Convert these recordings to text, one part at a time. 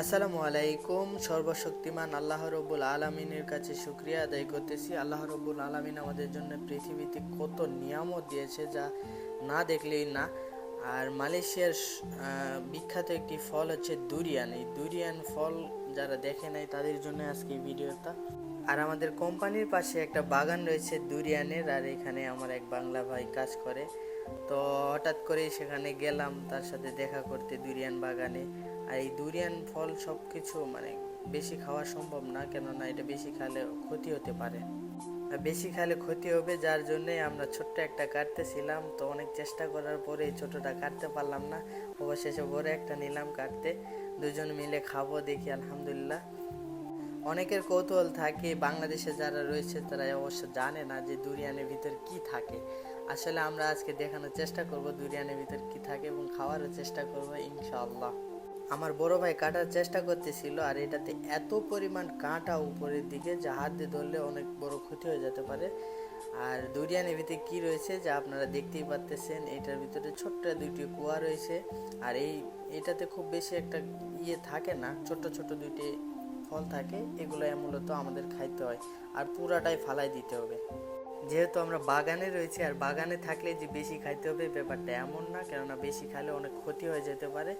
আসসালামু আলাইকুম, সর্বশক্তিমান আল্লাহ রব্বুল আলমিনের কাছে শুক্রিয়া আদায় করতেছি। আল্লাহ রব্বুল আলমিন আমাদের জন্য পৃথিবীতে কত নিয়ামত দিয়েছে যা না দেখলেই না। আর মালয়েশিয়ার বিখ্যাত একটি ফল হচ্ছে দুরিয়ান এই দুরিয়ান ফল যারা দেখে নাই তাদের জন্য আজকে ভিডিওটা। আর আমাদের কোম্পানির পাশে একটা বাগান রয়েছে দুরিয়ানের, আর এখানে আমার এক বাংলা ভাই কাজ করে। তো হঠাৎ করেই সেখানে গেলাম, তার সাথে দেখা করতে দুরিয়ান বাগানে। আর এই দুরিয়ান ফল সব কিছু মানে বেশি খাওয়া সম্ভব না, কেননা এটা বেশি খালে ক্ষতি হতে পারে। বেশি খালে ক্ষতি হবে যার জন্যই আমরা ছোট্ট একটা কাটতেছিলাম, তো অনেক চেষ্টা করার পরে ছোটটা কাটতে পারলাম না। অবশেষে বড় একটা নিলাম কাটতে। দুজন মিলে খাব দেখি, আলহামদুলিল্লাহ। অনেকের কৌতূহল থাকে, বাংলাদেশে যারা রয়েছে তারা অবশ্য জানে না যে দুরিয়ানের ভিতর কি থাকে। আসলে আমরা আজকে দেখানোর চেষ্টা করব দুরিয়ানের ভিতর কি থাকে এবং খাওয়ারও চেষ্টা করব, ইনশাআল্লাহ। আমার বড় ভাই কাটার চেষ্টা করতেছিল আর এটাতে এত পরিমাণ কাঁটা উপরের দিকে যা হাত দিয়ে ধরলে অনেক বড় ক্ষতি হয়ে যেতে পারে। আর দুরিয়ানের ভিতরে কি রয়েছে যা আপনারা দেখতেই পাচ্তেছেন এটার ভিতরে ছোট্ট দুইটি কুয়া রয়েছে। আর এই, এটাতে খুব বেশি একটা ইয়ে থাকে না ছোট ছোট দুইটি ফল থাকে এগুলো মূলত আমাদের খাইতে হয়। আর পুরাটাই ফালাই দিতে হবে। যেহেতু আমরা বাগানে রয়েছি, আর বাগানে থাকলে যে বেশি খাইতে হবে ব্যাপারটা এমন না, কেননা বেশি খাইলে অনেক ক্ষতি হয়ে যেতে পারে।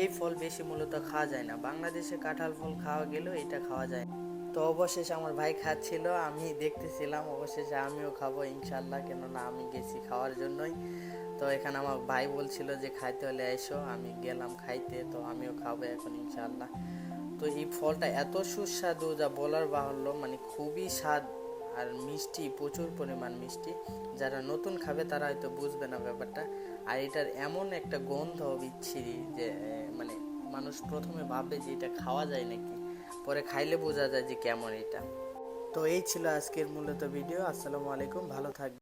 এই ফল বেশি মূলত খাওয়া যায় না। বাংলাদেশে কাঁঠাল ফল খাওয়া গেলেও এটা খাওয়া যায়। তো অবশেষে আমার ভাই খাচ্ছিল, আমি দেখতেছিলাম, অবশেষে আমিও খাব ইনশাল্লাহ কেননা আমি গেছি খাওয়ার জন্যই। তো এখানে আমার ভাই বলছিল যে, খাইতে হলে এসো, আমি গেলাম খাইতে, তো আমিও খাব এখন ইনশাল্লাহ তো এই ফলটা এত সুস্বাদু যা বলার বাহুল্য মানে খুবই স্বাদ আর মিষ্টি, প্রচুর পরিমাণ মিষ্টি। যারা নতুন খাবে তারা হয়তো বুঝবে না ব্যাপারটা। আর এটার এমন একটা গন্ধ বিচ্ছিরি যে মানে মানুষ প্রথমে ভাববে যে এটা খাওয়া যায় নাকি, পরে খাইলে বোঝা যায় যে কেমন এটা। তো এই ছিল আজকের মূলত ভিডিও। আসসালামু আলাইকুম, ভালো থাকবে